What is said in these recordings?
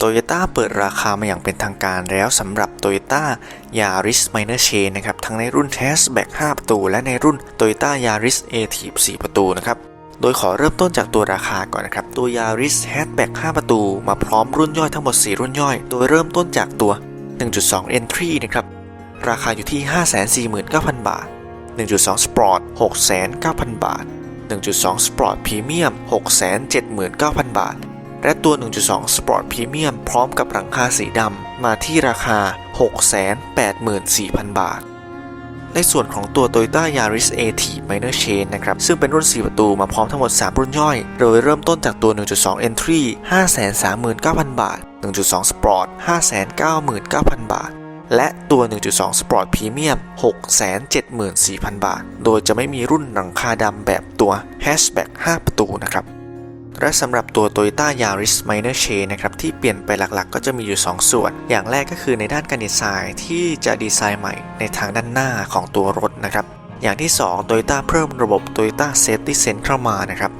Toyota เปิดราคามาอย่างเป็นทางการแล้วสำหรับ Toyota Yaris Minor Change นะครับ ทั้งในรุ่น Hatchback 5 ประตู และในรุ่น Toyota Yaris Active 4ประตูนะครับ โดยขอเริ่มต้นจากตัวราคาก่อนนะครับ ตัว Yaris Hatchback 5 ประตู มาพร้อมรุ่นย่อยทั้งหมด 4 รุ่นย่อย โดยเริ่มต้นจากตัว 1.2 Entry นะครับ ราคาอยู่ที่ 549,000 บาท 1.2 Sport 609,000 บาท 1.2 Sport Premium 679,000 บาท และตัว 1.2 Sport Premium พร้อมกับหลังคาสีดำมาที่ราคา 684,000 บาท ในส่วนของตัว Toyota Yaris AT Minor Chain นะครับ ซึ่งเป็นรุ่น 4 ประตูมาพร้อมทั้งหมด 3 รุ่นย่อย โดยเริ่มต้นจากตัว 1.2 Entry 539,000 บาท 1.2 Sport 599,000 บาทและตัว 1.2 Sport Premium 674,000 บาท โดยจะไม่มีรุ่นหลังคาดำแบบตัว Hatchback 5 ประตูนะครับ และสำหรับตัว Toyota Yaris Minor Chain นะครับที่เปลี่ยนไปหลักๆ ก็จะมีอยู่ 2 ส่วน อย่างแรกก็คือในด้านการดีไซน์ที่จะดีไซน์ใหม่ในทางด้านหน้าของตัวรถนะครับอย่างที่ 2 Toyota เพิ่มระบบ Toyota Safety Sense เข้ามานะครับ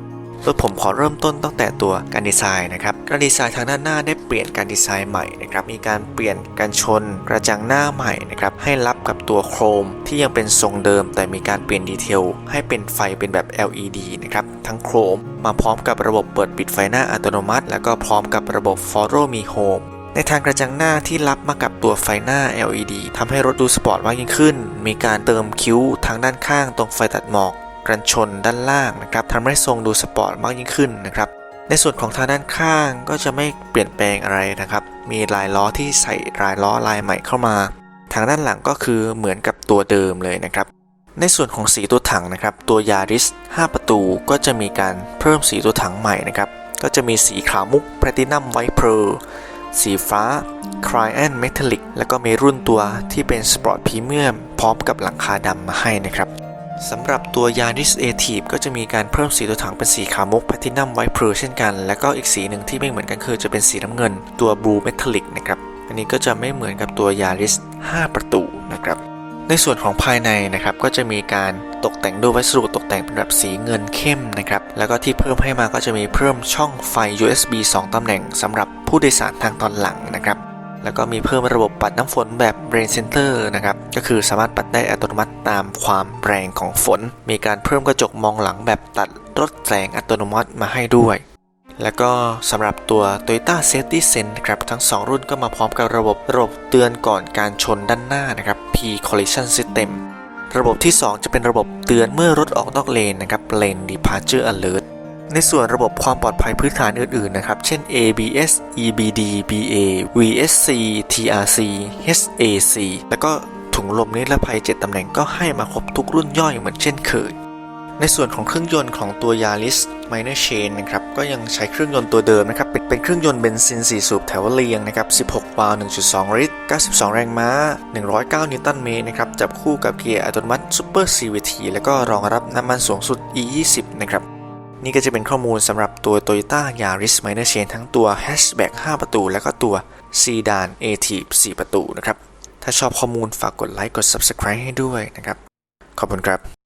โดยผมขอเริ่มต้นตั้งแต่ตัวการดีไซน์นะครับ การดีไซน์ทางด้านหน้าได้เปลี่ยนการดีไซน์ใหม่นะครับ มีการเปลี่ยนการชนกระจังหน้าใหม่นะครับ ให้รับกับตัวโครมที่ยังเป็นทรงเดิม แต่มีการเปลี่ยนดีเทลให้เป็นไฟเป็นแบบ LED นะครับ ทั้งโครมมาพร้อมกับระบบเปิดปิดไฟหน้าอัตโนมัติ แล้วก็พร้อมกับระบบ Follow Me Home ในทางกระจังหน้าที่รับมากับตัวไฟหน้า LED ทำให้รถดูสปอร์ตมากยิ่งขึ้น มีการเติมคิ้วทางด้านข้างตรงไฟตัดหมอก กันชนด้านล่างนะครับทำให้ทรงดูสปอร์ตมากยิ่งขึ้นนะครับ ในส่วนของทางด้านข้างก็จะไม่เปลี่ยนแปลงอะไรนะครับ มีลายล้อที่ใส่ลายล้อลายใหม่เข้ามา ทางด้านหลังก็คือเหมือนกับตัวเดิมเลยนะครับ ในส่วนของสีตัวถังนะครับ ตัว Yaris 5ประตูก็จะมีการเพิ่มสีตัวถังใหม่นะครับ ก็จะมีสีขาวมุก Platinum White Pearl สีฟ้า Cyan Metallic แล้วก็มีรุ่นตัวที่เป็น Sport Premium พร้อมกับหลังคาดำมาให้นะครับ สำหรับตัว Yaris Active ก็จะมีการเพิ่มสีตัวถังเป็นสีขาวมุก Platinum White Pearl เช่นกัน แล้วก็อีกสีหนึ่งที่ไม่เหมือนกันคือจะเป็นสีน้ำเงิน ตัว Blue Metallic นะครับ อันนี้ก็จะไม่เหมือนกับตัว Yaris 5ประตูนะครับ ในส่วนของภายในนะครับก็จะมีการตกแต่งด้วยวัสดุตกแต่งเป็นแบบสีเงินเข้มนะครับ แล้วก็ที่เพิ่มให้มาก็จะมีเพิ่มช่องไฟ USB 2 ตำแหน่งสำหรับผู้โดยสารทางตอนหลังนะครับ แล้วก็มีเพิ่มระบบปัดน้ำฝนแบบ Rain Center นะครับ ก็คือสามารถปัดได้อัตโนมัติตามความแรงของฝน มีการเพิ่มกระจกมองหลังแบบตัดลดแสงอัตโนมัติมาให้ด้วย แล้วก็สำหรับตัว Toyota Safety Sense นะครับทั้ง 2 รุ่นก็มาพร้อมกับระบบระบบเตือนก่อนการชนด้านหน้านะครับ P Collision System ระบบที่ 2 จะเป็นระบบเตือนเมื่อรถออกนอกเลนนะครับ Lane Departure Alert ในส่วนระบบความปลอดภัยพื้นฐานอื่นๆนะครับ เช่น ABS EBD BA VSC TRC HAC แล้วก็ถุงลมนิรภัย 7 ตำแหน่งก็ให้มาครบทุกรุ่นย่อยเหมือนเช่นเคย ในส่วนของเครื่องยนต์ของตัว Yaris Minor Change นะครับก็ยังใช้เครื่องยนต์ตัวเดิมนะครับเป็นเป็นเครื่องยนต์เบนซิน 4 สูบแถวเรียงนะครับ 16 วาล์ว 1.2 ลิตร 92 แรงม้า 109 นิวตันเมตรนะครับจับคู่กับเกียร์อัตโนมัติ Super CVT แล้วก็รองรับน้ำมันสูงสุด E20 นะครับ นี่ก็จะเป็นข้อมูลสำหรับตัว Toyota Yaris Minor Change ทั้งตัว Hatchback 5 ประตู และก็ตัว Sedan A-Tip 4 ประตูนะครับ ถ้าชอบข้อมูลฝากกดไลค์กด Subscribe ให้ด้วยนะครับ ขอบคุณครับ